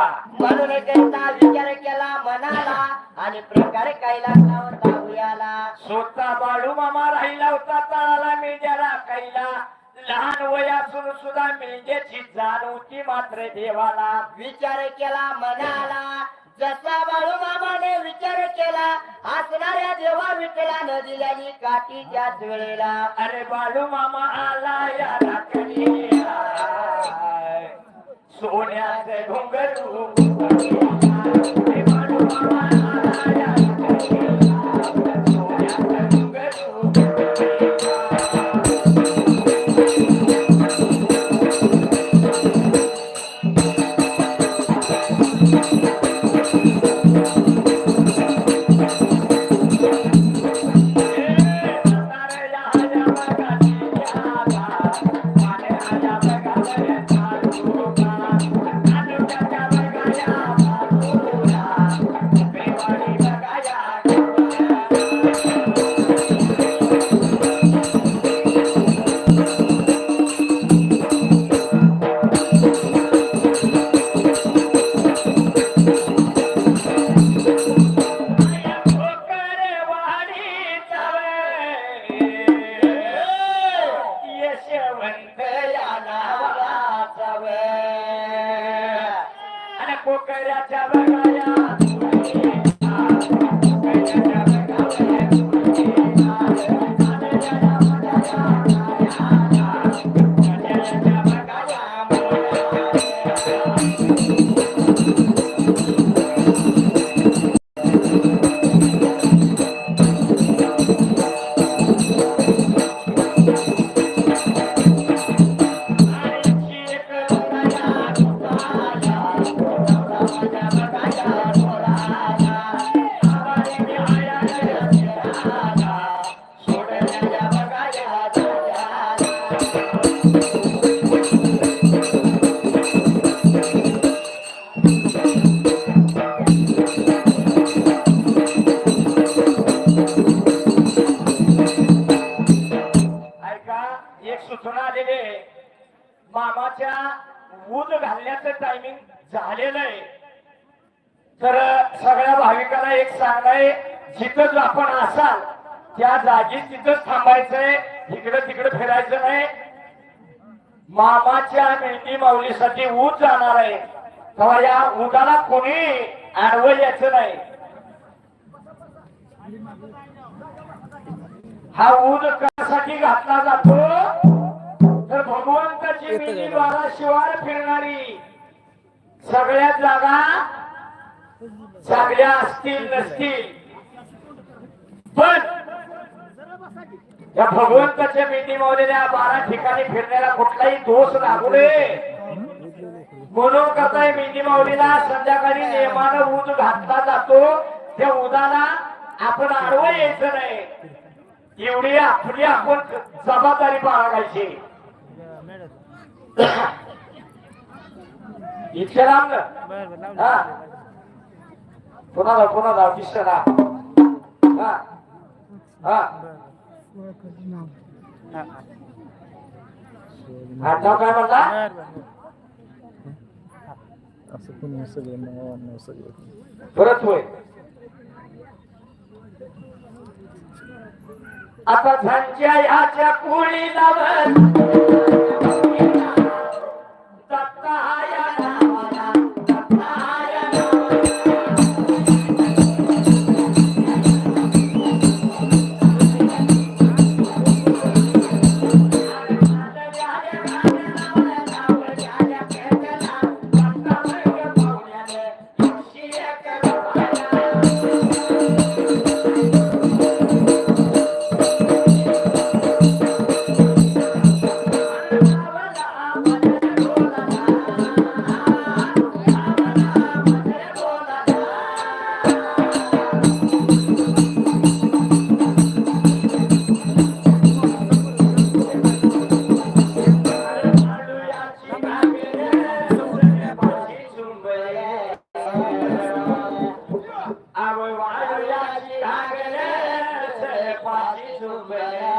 देवा म्हणून त्यांचा विचार केला मनाला आणि प्रकार कैलासला होता उयाला स्वतः बाळू मामा राहिला होता तळाला मेंढ्याला कैला. लहान वयासून सुद्धा मेंढ्याची जाण होती मात्र देवाला. विचार केला मनाला. जसा बाळू मामाने विचार केला हसणाऱ्या देवा विठ्ठलानं दिल्यानी काठी त्याच वेळेला. अरे बाळू मामा आला या राखणी सोन्याचे घुंगरू यशवंत या नावाचा आणि पोकऱ्याच्या बघाया सूचना आलेली आहे मामाच्या ऊद घालण्याचं टायमिंग झालेलं आहे. तर सगळ्या भाविकांना एक सांगाय जिथं आपण असाल त्या जागी तिथंच थांबायचंय इकडं तिकडं फिरायचं नाही. मामाच्या मेहंदी माऊलीसाठी ऊद जाणार आहे. तेव्हा या उदाला कोणी आडवं यायचं नाही. हा ऊद कशासाठी घातला जातो? शिवार फिरणारी सगळ्या जागा चांगल्या असतील नसतील. पण या भगवंताच्या मिनी त्या बारा ठिकाणी फिरण्याला कुठलाही दोष लागू नये. म्हणून करताय मेंढी माऊलीला संध्याकाळी नियमानं ऊद घातला जातो. त्या उदाला आपण आडवं यायचं नाही. एवढी आपली आपण जबाबदारी बाळगायची. इथे राम हा. कोणाला कोणाला पुन्हा जाऊ हा. हा. आडनाव काय म्हणला? असं कोणी सगळे नाव सगळे परत होय. आता त्यांच्या ह्याच्या कुळी लावत Deixa eu.